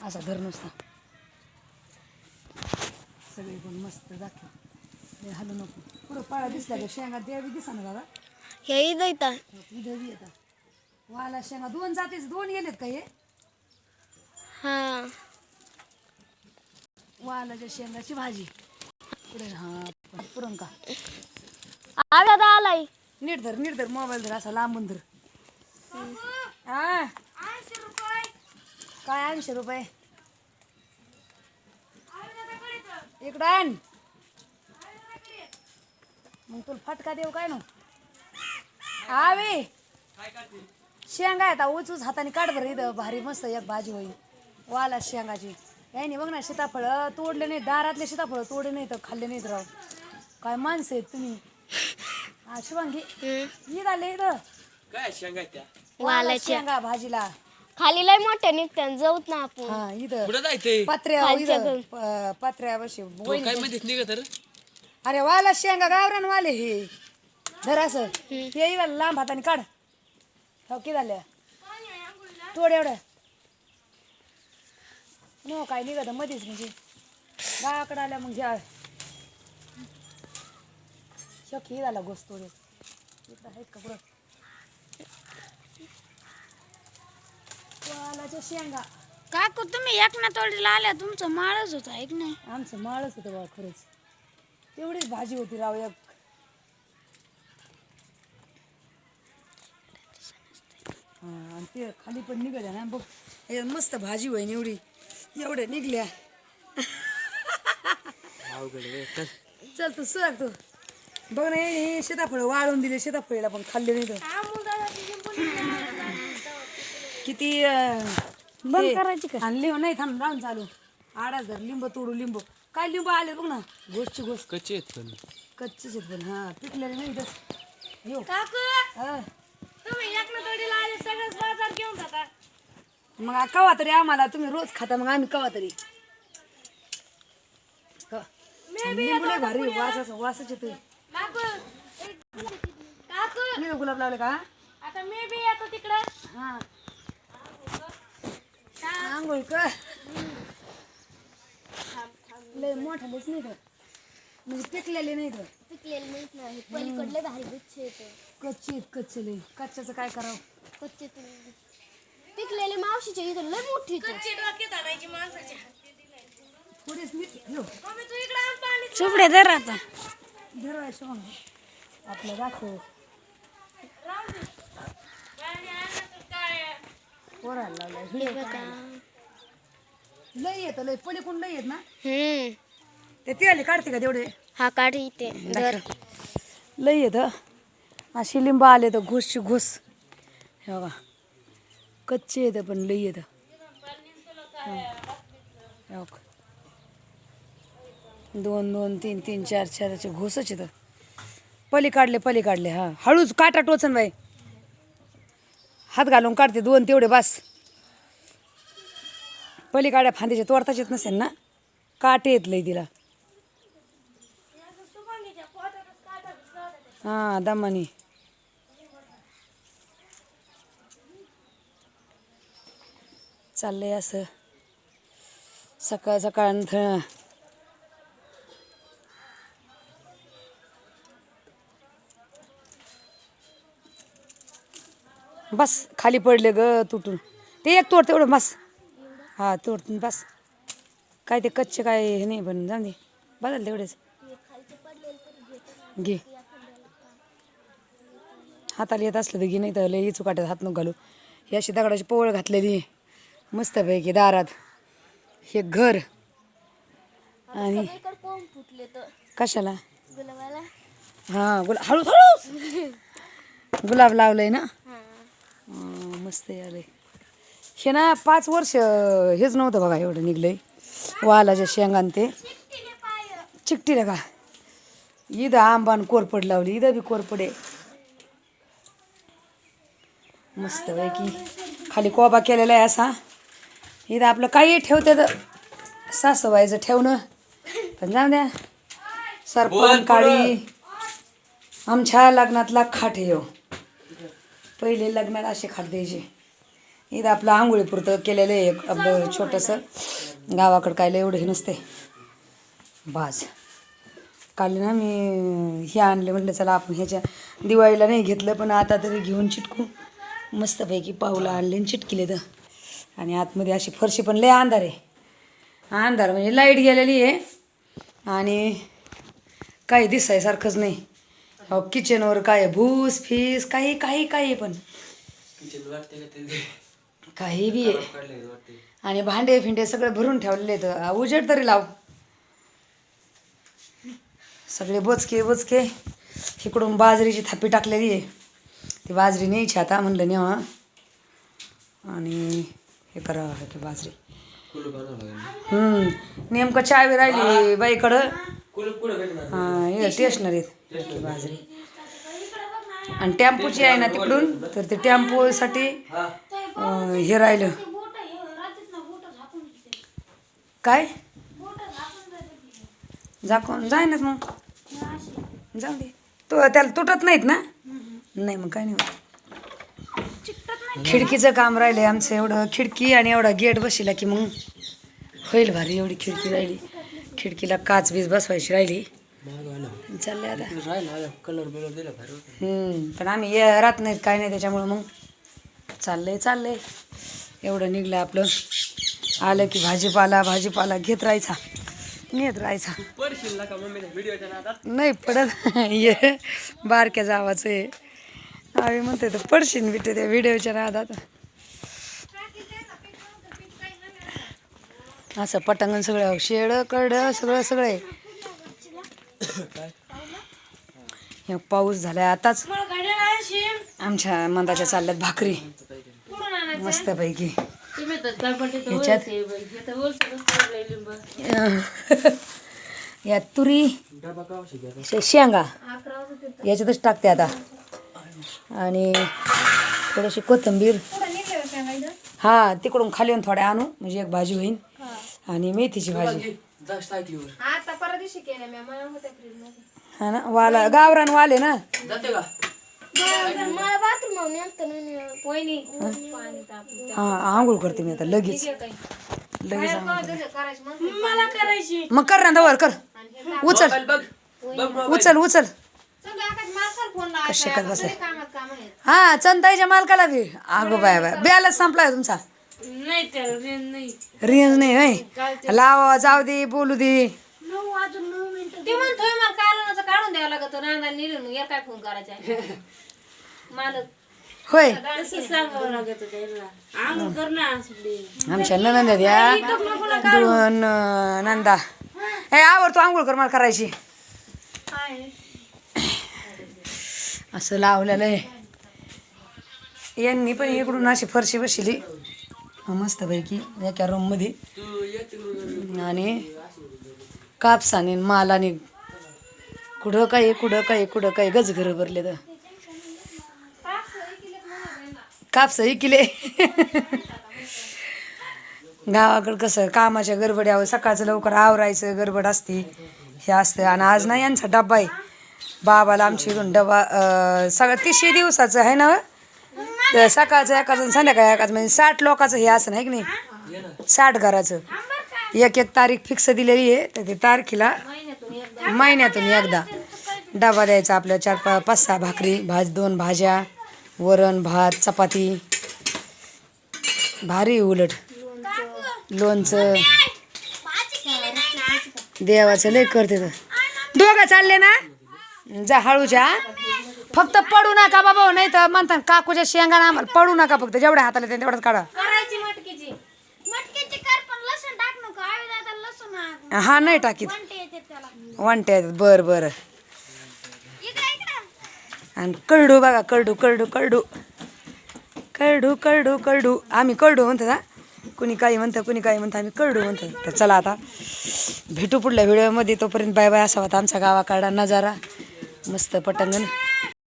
असा धर नुसता. सगळे पण मस्त दाखव. हलू नको. पुढं पाळा दिसला का शेंगा द्यावी दिसा ना दादा. हे इथं बी येतात वाला शेंगा दोन जातीचे दोन गेलेत का हे? हा. वालाच्या शेंगाची भाजी. पुढे हा पुरण का? आलाय. नीट धर नीट धर मोबाईल धर असा लांबून धर. हा काय ऐंशी रुपये? इकडं आण. मग तुला फटका देऊ काय नो? आवे. शेंगा आहेत उच उच हाताने काढ बरं इथं. भारी मस्त एक भाजी होईल. वाला शेंगाची. याने बघ ना सीताफळ तोडले नाही दारातले सीताफळ तोडले नाही तर खाल्ले नाहीत राव. काय माणसं आहेत तुम्ही. हा शिवांगी ईद आले इथं. काय शेंगा त्या? वालाच्या. शेंगा भाजीला. खाली लय मोठ्या निघत्या जाऊत ना आपण. हा इथं. कुठं जायचंय? पत्र्या खालच्या इथं प- पत्र्यापाशी तू काय म्हणतेस निघत तर अरे वाला शेंगा गावरान वाले हे. धर असं. हे लांब हाताने काढ. हो की झाल्या तोड एवढं. नो काय निघत मध्येच म्हणजे. गावाकडे आल्या मग घ्या शक ही झाला गोस तोडे. इकडं आहेत का पुढं? वालाच्या शेंगा. काकू तुम्ही एक ना तोडीला आल्या तुमचं माळच होता एक नाही आमचं माळच होतं बा खरंच. तेवढीच भाजी होती राव एक. हा, आणि ते खाली पण निघाल्या ना बघ. हे मस्त भाजी होईन एवढी. एवढ्या निघल्या. चल. तू सर तू. बघ ना हे हे सीताफळ वाळून दिले सीताफळीला पण खाल्ले नाही तर. किती बंद ते- करायची का? आणि लिंब नाही थांब राहून चालू. आडाच धर लिंब तोडू लिंब. काय लिंब आले बघ ना गोष्टची गोष्ट. कच्चे आहेत पण. कच्चेच आहेत पण हा पिकलेले नाही इथं. यो. काकू हा. तुम्ही एक ना तोडीला आले सगळंच बाजार घेऊन जाता. मग कवा तरी आम्हाला तुम्ही रोज खाता मग आम्ही कवा तरी. क- लिंबू लय भारी वासाच वासाच येते काकू काकू. मी गुलाब लावले का? आता मी बी येतो तिकडं. हा. आंघोळ कर. लय मोठालेच नाही तर. म्हणजे पिकलेले नाही तर. पिकलेले नाहीत नाही पलीकडले भारी गुच्छ येते कच्चे आहेत कच्चे लय. कच्च्याचं काय करावं? कच्चे पिकलेले मावशीच्या इथं लय मोठी नीट यो. चुपडे दर आता. आपलं दाखव. पोराला लय येतं लय. पलीकडून लय येत ना? हम्म. ते तेल काढते का तेवढे? हा काढ इथे दर लय येतं अशी लिंब आले तर घोसची घोस. हे बघा. कच्चे येतं पण लय येतं. हे. बघ. दोन दोन तीन तीन चार चारचे घोसच येतं. पली काढले पली काढले हा. हळूच काटा टोचन बाई. हात घालून काढते दोन तेवढे बस. पलीकाड्या फांदीचे तोडताच येत नसेल ना? काटे येत लय तिला. हा दमानी. चाललंय असं. सकाळ सकाळ बस खाली पडले ग तुटून. ते एक तोड तेवढं बस. हा तोड बस. काय ते कच्चे काय हे नाही पण जाऊ दे. बदल तेवढेच घे. हाताला येत असलं तर घे नाही तर लई चुकाट्यात हात नको घालू. ही अशी दगडाची पोवळ घातलेली. मस्तपैकी दारात. हे घर. आणि कशाला? गुलाबाला? हा गुलाब हळू हळू! गुलाब लावलंय ना? मस्त आलंय हे ना पाच वर्ष हेच नव्हतं बघा एवढं निघलंय. वालाच्या शेंगान ते. चिकटीला का? इथं आंबान कोरपड लावली इथं बी कोरपड आहे मस्त पैकी खाली कोबा केलेला आहे असा. इथं आपलं काही ठेवते तर सासवायचं ठेवणं. पण जाऊ द्या. सरपण काळी. आमच्या लग्नातला खाट ह्यो. पहिले लग्नाला असे खाट द्यायचे इथं आपलं आंघोळीपुरतं केलेलं आहे एक आपलं छोटंसं. गावाकडं कायलं एवढं हे नसते बाज काल ना मी हे आणले म्हटलं चला आपण ह्याच्या दिवाळीला नाही घेतलं पण आता तरी घेऊन चिटकू. मस्तपैकी पाऊला आणले आणि चिटकिले तर आणि आतमध्ये अशी फरशी पण लय अंधार आहे. अंधार म्हणजे लाइट गेलेली आहे. आणि काही दिसायसारखंच नाही. अहो किचनवर काय भूस फीस काही काही काही पण. किचन वाटते का ते. काही बी आहे. आणि भांडे फिंडे सगळे भरून ठेवलेले उजेड तरी लाव. सगळे बोचके बोचके. इकडून बाजरीची थापी टाकलेली आहे. ती बाजरी न्यायची आता म्हणलं नेवा आणि हे करावं की बाजरी. नेमकं चावी राहिली बाईकडं. हा हे स्टेशनरीत ती बाजरी. आणि टेम्पोची आहे ना तिकडून तर ते टेम्पोसाठी हा. हे राहिलं. काय? झाकून जाय ना मग. जाऊ दे. तो त्याला तुटत नाहीत ना? नाही मग काय नाही. खिडकीचं काम राहिलंय आमचं. एवढं खिडकी आणि एवढा गेट बसला की मग होईल भारी एवढी खिडकी राहिली. खिडकीला काच बीज बसवायची राहिली. आता. राहिला कलर बिलर दिला भारी होतं. हम्म, पण आम्ही ये राहत नाहीत काय नाही त्याच्यामुळं मग. चाललंय चाललंय. एवढं निघलं आपलं. आलं की भाजीपाला भाजीपाला घेत राहायचा. नेत राहायचा. पडशील ना का मम्मीच्या व्हिडिओच्या नादात. नाही पडत ये बारक्या जावाचं आहे. आम्ही म्हणते तर पडशीन बिटे त्या व्हिडिओच्या नादात. असं पटांगण सगळं शेड कड सगळं सगळं आहे. हे पाऊस झालाय आताच. आमच्या मंदाच्या चालल्यात भाकरी. मस्तपैकी. ह्याच्यात या तुरी शेंगा. याच्यातच टाकते आता. आणि थोडीशी कोथिंबीर. हा तिकडून खाली येऊन थोड्या आणू. म्हणजे एक भाजी होईल आणि मेथीची भाजी. जास्त ऐकलीवर आता परवा दिवशी केल्या मी मला होत्या फ्रीजमध्ये. हा ना? वाला गावरान वाले ना? जाते का? मला बाथरूम नेलतं वहिनी. पाणी तापलं हा आंघोळ करते मी आता लगेच. लगेच आंघोळ करते. करायची म्हणते मला करायची. मग कर ना दवर कर. उचल. मोबाईल बघ. बघ मोबाईल. उचल उचल. चल आकाश मला फोन कशा करत बसाय कामात काम आहेत. हा चंदाईच्या मालकाला बी. अगो बाय बाय. ब्यालाच संपलाय तुमचा? नाही त्याला रेंज नाही. रेंज नाही होय. लावा जाऊ दे बोलू दे. नऊ वाजून नऊ मिनिटं ते म्हणतोय मला कालनाचं काढून द्यावं लागत. या काय फोन करायचा आहे? मालक होय. तसं सांगावं लागत कर ना आमच्या ननंद आहेत या. दोन अं, नंदा. ए आवर तू आंघोळ कर मला करायची. असं लावलेलं आहे. यांनी पण इकडून अशी फरशी बसली. मस्तपैकी एका रूममध्ये तू येते आणि कापसाने आणि मालाने कुठं काही कुठं काही कुठं काय गज घर भरले तर. कापस इकिले गावाकडं कसं कामाच्या गडबड्यावर सकाळचं लवकर आवरायचं गडबड असते हे असतं. आणि आज ना यांचा डब्बा आहे. बाबाला आमची इथून डबा सगळं तीसशे दिवसाचं आहे ना तर सकाळचं एकाचं आणि संध्याकाळी एकाचं. म्हणजे साठ लोकांचं हे असं नाही की नाही? साठ घराचं. एक एक तारीख फिक्स दिलेली आहे. तर ते तारखेला महिन्यातून एकदा डबा द्यायचा आपल्या चार पा पाच सहा भाकरी भाज दोन भाज्या वरण भात चपाती. भारी आहे उलट. लोणचं. देवाचं लय करते तर. दोघं चालले ना? जा हळूच्या. फक्त पडू नका बाबा नाही तर म्हणतात काकूच्या शेंगा ना आम्हाला पडू नका फक्त. जेवढ्या हाताला तेवढंच काढा करायची मटकीची मटकीची कर पण लसूण टाक नको आवी दादा लसूण आण. हा नाही टाकीत. वांटे वांट्यात बर बर. आणि करडू बघा करडू करडू करडू करडू करडू करडू आम्ही करडू म्हणतो ना? कुणी काही म्हणतं कुणी काही म्हणतं आम्ही करडू म्हणतो. तर चला आता भेटू पुढल्या व्हिडिओमध्ये. तोपर्यंत बाय बाय असा होता आमचा गावाकडा नजारा. मस्त पटंगण